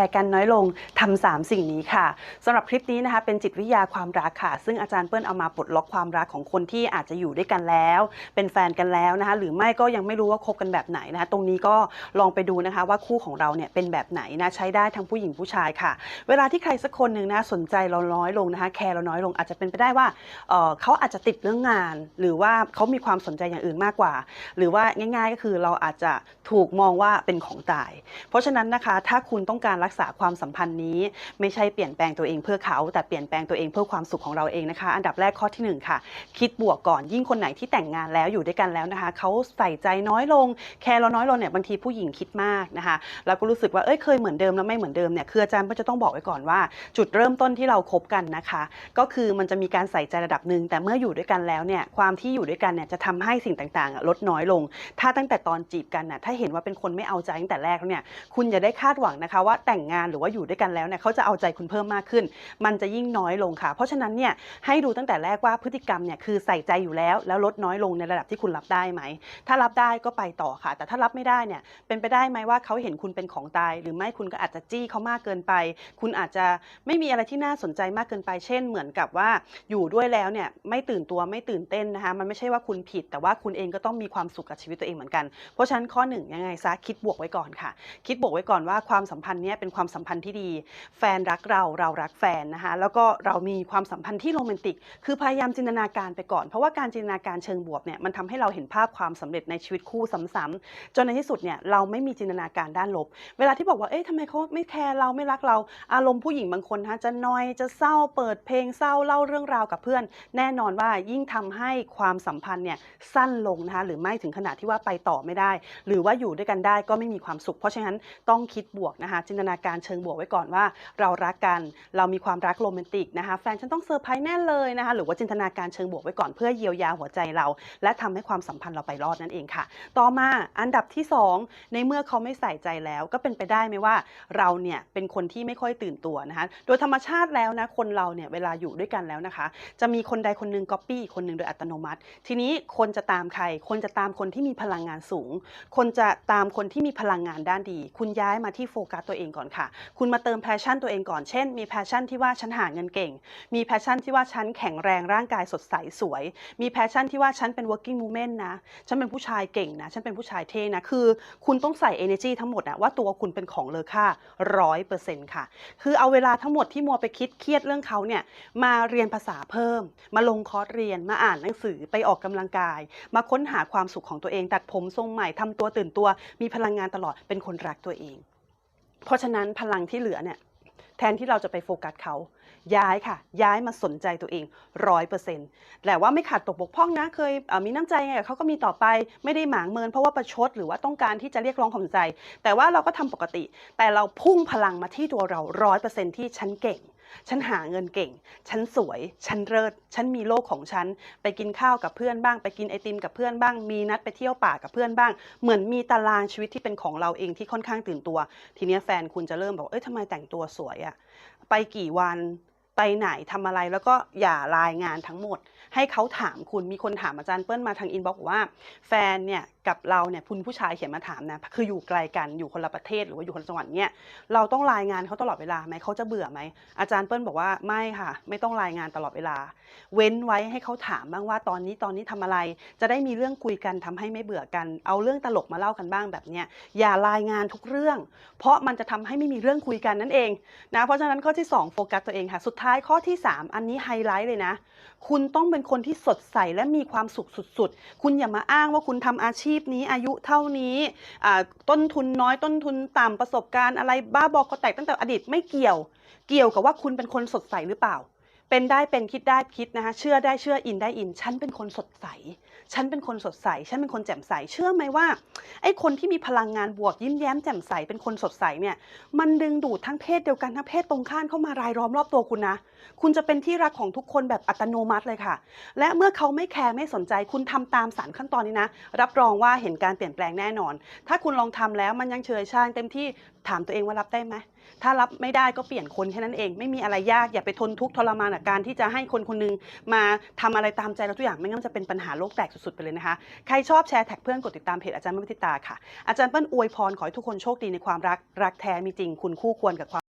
ร์กันน้อยลงทำสามสิ่งนี้ค่ะสำหรับคลิปนี้นะคะเป็นจิตวิทยาความรักค่ะ ซึ่งอาจารย์เปิ้ลเอามาปลดล็อกความรักของคนที่อาจจะอยู่ด้วยกันแล้ว เป็นแฟนกันแล้วนะคะหรือไม่ก็ยังไม่รู้ว่าคบกันแบบไหนนะคะตรงนี้ก็ลองไปดูนะคะว่าคู่ของเราเนี่ยเป็นแบบไหนนะใช้ได้ทั้งผู้หญิงผู้ชายค่ะ เวลาที่ใครสักคนหนึ่งนะสนใจเราน้อยลงนะคะแคร์เราน้อยลงอาจจะเป็นไปได้ว่าเออเขาอาจจะติดเรื่องงาน หรือว่าเขามีความสนใจอย่างอื่นมากกว่า หรือว่าง่าย ๆ ก็คือเราอาจจะถูกมองว่าเป็นของตาย เพราะฉะนั้นนะคะถ้าคุณต้องการรักษาความสัมพันธ์นี้ ไม่ใช่เปลี่ยนแปลงตัวเองเพื่อเขา แต่เปลี่ยนแปลงตัวเองเพื่อความสุขของเราเองนะคะ อันดับแรกข้อที่หนึ่งค่ะ คิดบวกก่อนยิ่งคนไหนที่แต่งงานแล้วอยู่ด้วยกันแล้วนะคะเขาใส่ใจน้อยลง แคร์เราน้อยลงเนี่ยบางทีผู้หญิงคิดมากนะคะเราก็รู้สึกว่าเอ้ยเคยเหมือนเดิมแล้วไม่เหมือนเดิมเนี่ยคืออาจารย์ก็จะต้องบอกไว้ก่อนว่า จุดเริ่มต้นที่เราคบกันนะคะ ก็คือมันจะมีการใส่ใจระดับหนึ่งแต่เมื่ออยู่ด้วยกันแล้วเนี่ยความที่อยู่ด้วยกันเนี่ยจะทำให้สิ่งต่างๆลดน้อยลง ถ้าตั้งแต่ตอนจีบกันน่ะถ้าเห็นว่าเป็นคนไม่เอาใจตั้งแต่แรกแล้วเนี่ยคุณอย่าได้คาดหวังนะคะว่าแแต่งงานหรือว่าอยู่ด้วยกันแล้วเนี่ยเขาจะเอาใจคุณเพิ่มมากขึ้น มันจะยิ่งน้อยลงค่ะ เพราะฉะนั้นเนี่ยให้ดูตั้งแต่แรกว่าพฤติกรรมเนี่ยคือใส่ใจอยู่แล้ว แล้วลดน้อยลงในระดับที่คุณรับได้ไหม ถ้ารับได้ก็ไปต่อค่ะ แต่ถ้ารับไม่ได้เนี่ยเป็นไปได้ไหมว่าเขาเห็นคุณเป็นของตาย หรือไม่คุณก็อาจจะจี้เขามากเกินไป คุณอาจจะไม่มีอะไรที่น่าสนใจมากเกินไป เช่น เหมือนกับว่าอยู่ด้วยแล้วเนี่ยไม่ตื่นตัวไม่ตื่นเต้นนะคะมันไม่ใช่ว่าคุณผิด แต่ว่าคุณเองก็ต้องมีความสุขกับชีวิตตัวเองเหมือนกัน เพราะฉะนั้นข้อหนึ่งยังไงซะคิดบวกไว้ก่อนค่ะ คิดบวกไว้ก่อนว่าความสัมพันธ์เนี้ยเป็นความสัมพันธ์ที่ดี แฟนรักเราเรารักแฟนนะคะแล้วก็เรามีความสัมพันธ์ที่โรแมนติก คือพยายามจินตนาการไปก่อน เพราะว่าการจินตนาการเชิงบวกเนี่ยมันทำให้เราเห็นภาพความสำเร็จในชีวิตคู่ซ้ำๆจนในที่สุดเนี่ยเราไม่มีจินตนาการด้านลบ เวลาที่บอกว่าเอ๊ะทำไมเขาไม่แคร์เราไม่รักเราอารมณ์ผู้หญิงบางคนนะคะจะนอยจะเศร้าเปิดเพลงเศร้าเล่าเรื่องราวกับเพื่อน แน่นอนว่ายิ่งทำให้ความสัมพันธ์เนี่ยสั้นลงนะคะหรือไม่ถึงขนาดที่ว่าไปต่อไม่ได้ หรือว่าอยู่ด้วยกันได้ก็ไม่มีความสุข เพราะฉะนั้นต้องคิดบวกนะคะจินตนาการเชิงบวกไว้ก่อนว่า เรารักกันเรามีความรักโรแมนติกนะคะแฟนฉันต้องเซอร์ไพรส์แน่เลยนะคะหรือว่าจินตนาการเชิงบวกไว้ก่อนเพื่อเยียวยาหัวใจเรา และทำให้ความสัมพันธ์เราไปรอดนั่นเองค่ะ ต่อมาอันดับที่ 2 ในเมื่อเขาไม่ใส่ใจแล้ว ก็เป็นไปได้ไหมว่าเราเนี่ยเป็นคนที่ไม่ค่อยตื่นตัวนะคะโดยธรรมชาติแล้วนะคนเราเนี่ยเวลาอยู่ด้วยกันแล้วนะคะ จะมีคนใดคนหนึ่งก๊อปปี้คนหนึ่งโดยอัตโนมัติ ทีนี้คนจะตามใคร คนจะตามคนที่มีพลังงานสูง คนจะตามคนที่มีพลังงานด้านดี คุณย้ายมาที่โฟกัสตัวเองก่อนค่ะ คุณมาเติมแพชชั่นตัวเองก่อน เช่น มีแพชชั่นที่ว่าฉันหาเงินเก่ง มีแพชชั่นที่ว่าฉันแข็งแรงร่างกายสดใสสวย มีแพชชั่นที่ว่าฉันเป็น working woman นะ ฉันเป็นผู้ชายเก่งนะ ฉันเป็นผู้ชายเท่นะ คือคุณต้องใส่ energy ทั้งหมดอะว่าตัวคุณเป็นของเลอค่าร้อยเปอร์เซ็นต์ค่ะ คือเอาเวลาทั้งหมดที่มัวไปคิดเครียดเรื่องเขาเนี่ยมาเรียนภาษาเพิ่ม มาลงคอร์สเรียนมาอ่านหนังสือไปออกกำลังกาย มาค้นหาความสุขของตัวเองตัดผมทรงใหม่ทำตัวตื่นตัว มีพลังงานตลอดเป็นคนรักตัวเอง เพราะฉะนั้นพลังที่เหลือเนี่ยแทนที่เราจะไปโฟกัสเขา ย้ายค่ะ ย้ายมาสนใจตัวเองร้อยเปอร์เซ็นต์แต่ว่าไม่ขาดตกบกพร่องนะเคยเมีน้ำใจไงเขาก็มีต่อไปไม่ได้หมางเมิน เพราะว่าประชดหรือว่าต้องการที่จะเรียกร้องความสนใจ แต่ว่าเราก็ทำปกติ แต่เราพุ่งพลังมาที่ตัวเราร้อยเปอร์เซ็นต์ที่ฉันเก่ง ฉันหาเงินเก่ง ฉันสวย ฉันเลิศ ฉันมีโลกของฉัน ไปกินข้าวกับเพื่อนบ้าง ไปกินไอติมกับเพื่อนบ้าง มีนัดไปเที่ยวป่ากับเพื่อนบ้าง เหมือนมีตารางชีวิตที่เป็นของเราเองที่ค่อนข้างตื่นตัว ทีนี้แฟนคุณจะเริ่มบอก เอ้ยทำไมแต่งตัวสวยอะไปกี่วัน ไปไหนทำอะไร แล้วก็อย่ารายงานทั้งหมด ให้เขาถามคุณมีคนถามอาจารย์เปิ้ลมาทางอินบ็อกซ์ว่า แฟนเนี่ยกับเราเนี่ยคุณผู้ชายเขียนมาถามนะคืออยู่ไกลกันอยู่คนละประเทศหรือว่าอยู่คนละจังหวัดเนี่ยเราต้องรายงานเขาตลอดเวลาไหมเขาจะเบื่อไหมอาจารย์เปิ้ลบอกว่าไม่ค่ะ ไม่ต้องรายงานตลอดเวลา เว้นไว้ให้เขาถามบ้างว่าตอนนี้ตอนนี้ทำอะไร จะได้มีเรื่องคุยกันทำให้ไม่เบื่อกัน เอาเรื่องตลกมาเล่ากันบ้างแบบเนี้ยอย่ารายงานทุกเรื่อง เพราะมันจะทำให้ไม่มีเรื่องคุยกันนั่นเองนะเพราะฉะนั้นข้อที่ 2 โฟกัสตัวเองค่ะ สุดท้ายข้อที่ 3 อันนี้ไฮไลท์เลยนะ คุณต้องเป็นคนที่สดใสและมีความสุขสุด ๆ คุณอย่ามาอ้างว่าคุณทำอาชีพนี้อายุเท่านี้ต้นทุนน้อยต้นทุนต่ำประสบการณ์อะไรบ้าบอก็แตกตั้งแต่อดีตไม่เกี่ยว เกี่ยวกับว่าคุณเป็นคนสดใสหรือเปล่า เป็นได้เป็นคิดได้คิดนะคะเชื่อได้เชื่ออินได้อินฉันเป็นคนสดใส ฉันเป็นคนสดใส ฉันเป็นคนแจ่มใส เชื่อไหมว่าไอ้คนที่มีพลังงานบวกยิ้มแย้มแจ่มใสเป็นคนสดใสเนี่ย มันดึงดูดทั้งเพศเดียวกันทั้งเพศตรงข้ามเข้ามารายล้อมรอบตัวคุณนะ คุณจะเป็นที่รักของทุกคนแบบอัตโนมัติเลยค่ะ และเมื่อเขาไม่แคร์ไม่สนใจคุณทำตามสารขั้นตอนนี้นะ รับรองว่าเห็นการเปลี่ยนแปลงแน่นอน ถ้าคุณลองทำแล้วมันยังเฉยชาเต็มที่ถามตัวเองว่ารับได้ไหมถ้ารับไม่ได้ก็เปลี่ยนคนแค่นั้นเอง ไม่มีอะไรยากอย่าไปทนทุกข์ทรมานกับการที่จะให้คนคนหนึงมาทำอะไรตามใจเราทุกอย่างไม่งั้นจะเป็นปัญหาโลกแตกสุดๆไปเลยนะคะใครชอบแชร์แท็กเพื่อนกดติดตามเพจอาจารย์เปิ้ลทิตาค่ะอาจารย์เปิ้ลอวยพรขอให้ทุกคนโชคดีในความรักรักแท้มีจริงคุณคู่ควรกับความ